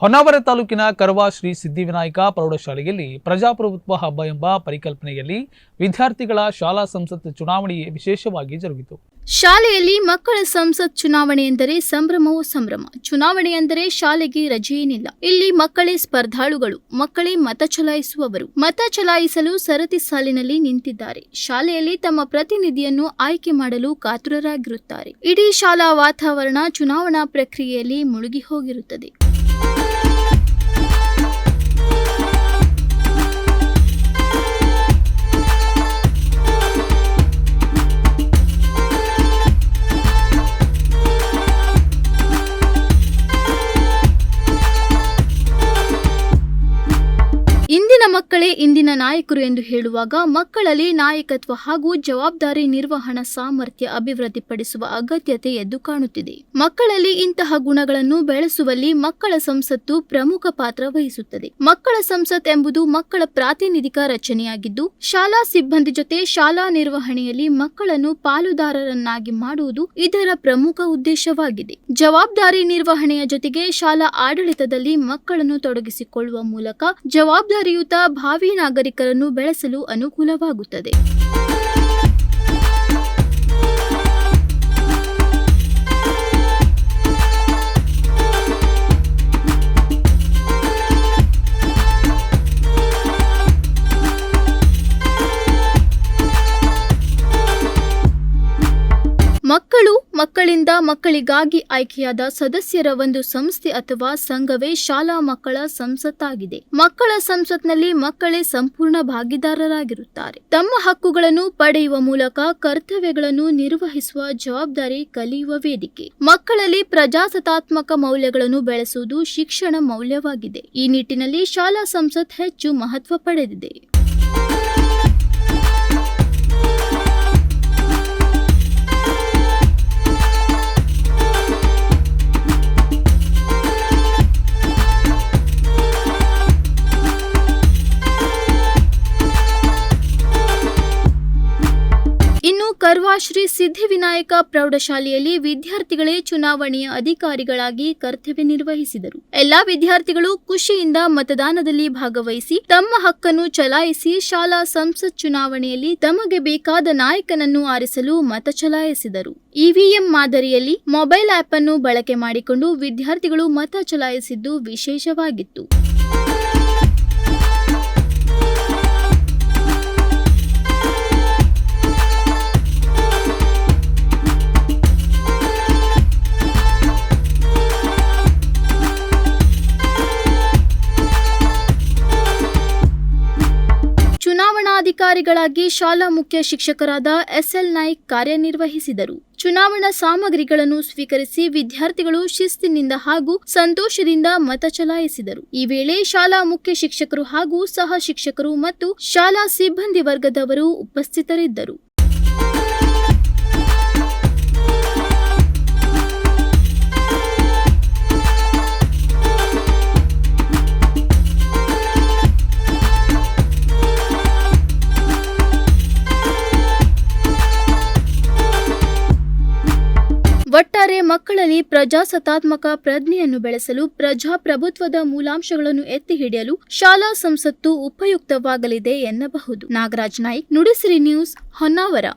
ಹೊನ್ನಾವರ ತಾಲೂಕಿನ ಕರವಾ ಶ್ರೀ ಸಿದ್ಧಿವಿನಾಯಕ ಪ್ರೌಢಶಾಲೆಯಲ್ಲಿ ಪ್ರಜಾಪ್ರಭುತ್ವ ಹಬ್ಬ ಎಂಬ ಪರಿಕಲ್ಪನೆಯಲ್ಲಿ ವಿದ್ಯಾರ್ಥಿಗಳ ಶಾಲಾ ಸಂಸತ್ ಚುನಾವಣೆ ವಿಶೇಷವಾಗಿ ಜರುಗಿತು. ಶಾಲೆಯಲ್ಲಿ ಮಕ್ಕಳ ಸಂಸತ್ ಚುನಾವಣೆ ಎಂದರೆ ಸಂಭ್ರಮವೂ ಸಂಭ್ರಮ. ಚುನಾವಣೆ ಎಂದರೆ ಶಾಲೆಗೆ ರಜೆಯೇನಿಲ್ಲ ಇಲ್ಲಿ ಮಕ್ಕಳೇ ಸ್ಪರ್ಧಾಳುಗಳು, ಮಕ್ಕಳೇ ಮತ ಚಲಾಯಿಸುವವರು. ಮತ ಚಲಾಯಿಸಲು ಸರತಿ ಸಾಲಿನಲ್ಲಿ ನಿಂತಿದ್ದಾರೆ. ಶಾಲೆಯಲ್ಲಿ ತಮ್ಮ ಪ್ರತಿನಿಧಿಯನ್ನು ಆಯ್ಕೆ ಮಾಡಲು ಕಾತುರರಾಗಿರುತ್ತಾರೆ. ಇಡೀ ಶಾಲಾ ವಾತಾವರಣ ಚುನಾವಣಾ ಪ್ರಕ್ರಿಯೆಯಲ್ಲಿ ಮುಳುಗಿ ಹೋಗಿರುತ್ತದೆ. ಮಕ್ಕಳೇ, ಇಂದಿನ ನಾಯಕರು ಎಂದು ಹೇಳುವಾಗ ಮಕ್ಕಳಲ್ಲಿ ನಾಯಕತ್ವ ಹಾಗೂ ಜವಾಬ್ದಾರಿ ನಿರ್ವಹಣಾ ಸಾಮರ್ಥ್ಯ ಅಭಿವೃದ್ಧಿಪಡಿಸುವ ಅಗತ್ಯತೆ ಎದ್ದು ಕಾಣುತ್ತಿದೆ. ಮಕ್ಕಳಲ್ಲಿ ಇಂತಹ ಗುಣಗಳನ್ನು ಬೆಳೆಸುವಲ್ಲಿ ಮಕ್ಕಳ ಸಂಸತ್ತು ಪ್ರಮುಖ ಪಾತ್ರ ವಹಿಸುತ್ತದೆ. ಮಕ್ಕಳ ಸಂಸತ್ ಎಂಬುದು ಮಕ್ಕಳ ಪ್ರಾತಿನಿಧಿಕ ರಚನೆಯಾಗಿದ್ದು, ಶಾಲಾ ಸಿಬ್ಬಂದಿ ಜೊತೆ ಶಾಲಾ ನಿರ್ವಹಣೆಯಲ್ಲಿ ಮಕ್ಕಳನ್ನು ಪಾಲುದಾರರನ್ನಾಗಿ ಮಾಡುವುದು ಇದರ ಪ್ರಮುಖ ಉದ್ದೇಶವಾಗಿದೆ. ಜವಾಬ್ದಾರಿ ನಿರ್ವಹಣೆಯ ಜೊತೆಗೆ ಶಾಲಾ ಆಡಳಿತದಲ್ಲಿ ಮಕ್ಕಳನ್ನು ತೊಡಗಿಸಿಕೊಳ್ಳುವ ಮೂಲಕ ಜವಾಬ್ದಾರಿಯುತ ಭಾವಿ ನಾಗರಿಕರನ್ನು ಬೆಳೆಸಲು ಅನುಕೂಲವಾಗುತ್ತದೆ. ಮಕ್ಕಳಿಂದ ಮಕ್ಕಳಿಗಾಗಿ ಆಯ್ಕೆಯಾದ ಸದಸ್ಯರ ಒಂದು ಸಂಸ್ಥೆ ಅಥವಾ ಸಂಘವೇ ಶಾಲಾ ಮಕ್ಕಳ ಸಂಸತ್ತಾಗಿದೆ. ಮಕ್ಕಳ ಸಂಸತ್ನಲ್ಲಿ ಮಕ್ಕಳೇ ಸಂಪೂರ್ಣ ಭಾಗಿದಾರರಾಗಿರುತ್ತಾರೆ. ತಮ್ಮ ಹಕ್ಕುಗಳನ್ನು ಪಡೆಯುವ ಮೂಲಕ ಕರ್ತವ್ಯಗಳನ್ನು ನಿರ್ವಹಿಸುವ ಜವಾಬ್ದಾರಿ ಕಲಿಯುವ ವೇದಿಕೆ. ಮಕ್ಕಳಲ್ಲಿ ಪ್ರಜಾಸತ್ತಾತ್ಮಕ ಮೌಲ್ಯಗಳನ್ನು ಬೆಳೆಸುವುದು ಶಿಕ್ಷಣ ಮೌಲ್ಯವಾಗಿದೆ. ಈ ನಿಟ್ಟಿನಲ್ಲಿ ಶಾಲಾ ಸಂಸತ್ ಹೆಚ್ಚು ಮಹತ್ವ ಪಡೆದಿದೆ. ಕರ್ವಾ ಶ್ರೀ ಸಿದ್ಧಿವಿನಾಯಕ ಪ್ರೌಢಶಾಲೆಯಲ್ಲಿ ವಿದ್ಯಾರ್ಥಿಗಳೇ ಚುನಾವಣೆಯ ಅಧಿಕಾರಿಗಳಾಗಿ ಕರ್ತವ್ಯ ನಿರ್ವಹಿಸಿದರು. ಎಲ್ಲಾ ವಿದ್ಯಾರ್ಥಿಗಳು ಖುಷಿಯಿಂದ ಮತದಾನದಲ್ಲಿ ಭಾಗವಹಿಸಿ ತಮ್ಮ ಹಕ್ಕನ್ನು ಚಲಾಯಿಸಿ ಶಾಲಾ ಸಂಸತ್ ಚುನಾವಣೆಯಲ್ಲಿ ತಮಗೆ ಬೇಕಾದ ನಾಯಕನನ್ನು ಆರಿಸಲು ಮತ ಚಲಾಯಿಸಿದರು. ಇವಿಎಂ ಮಾದರಿಯಲ್ಲಿ ಮೊಬೈಲ್ ಆಪ್ ಅನ್ನು ಬಳಕೆ ಮಾಡಿಕೊಂಡು ವಿದ್ಯಾರ್ಥಿಗಳು ಮತ ಚಲಾಯಿಸಿದ್ದು ವಿಶೇಷವಾಗಿತ್ತು. ಚುನಾವಣಾಧಿಕಾರಿಗಳಾಗಿ ಶಾಲಾ ಮುಖ್ಯ ಶಿಕ್ಷಕರಾದ ಎಸ್ಎಲ್ ನಾಯ್ಕ್ ಕಾರ್ಯನಿರ್ವಹಿಸಿದರು. ಚುನಾವಣಾ ಸಾಮಗ್ರಿಗಳನ್ನು ಸ್ವೀಕರಿಸಿ ವಿದ್ಯಾರ್ಥಿಗಳು ಶಿಸ್ತಿನಿಂದ ಹಾಗೂ ಸಂತೋಷದಿಂದ ಮತ ಚಲಾಯಿಸಿದರು. ಈ ವೇಳೆ ಶಾಲಾ ಮುಖ್ಯ ಶಿಕ್ಷಕರು ಹಾಗೂ ಸಹ ಶಿಕ್ಷಕರು ಮತ್ತು ಶಾಲಾ ಸಿಬ್ಬಂದಿ ವರ್ಗದವರು ಉಪಸ್ಥಿತರಿದ್ದರು. ಒಟ್ಟಾರೆ ಮಕ್ಕಳಲ್ಲಿ ಪ್ರಜಾಸತ್ತಾತ್ಮಕ ಪ್ರಜ್ಞೆಯನ್ನು ಬೆಳೆಸಲು ಪ್ರಜಾಪ್ರಭುತ್ವದ ಮೂಲಾಂಶಗಳನ್ನು ಎತ್ತಿ ಹಿಡಿಯಲು ಶಾಲಾ ಸಂಸತ್ತು ಉಪಯುಕ್ತವಾಗಲಿದೆ ಎನ್ನಬಹುದು. ನಾಗರಾಜ್ ನಾಯ್ಕ್, ನುಡಿಸಿರಿ ನ್ಯೂಸ್ ಹೊನ್ನಾವರ.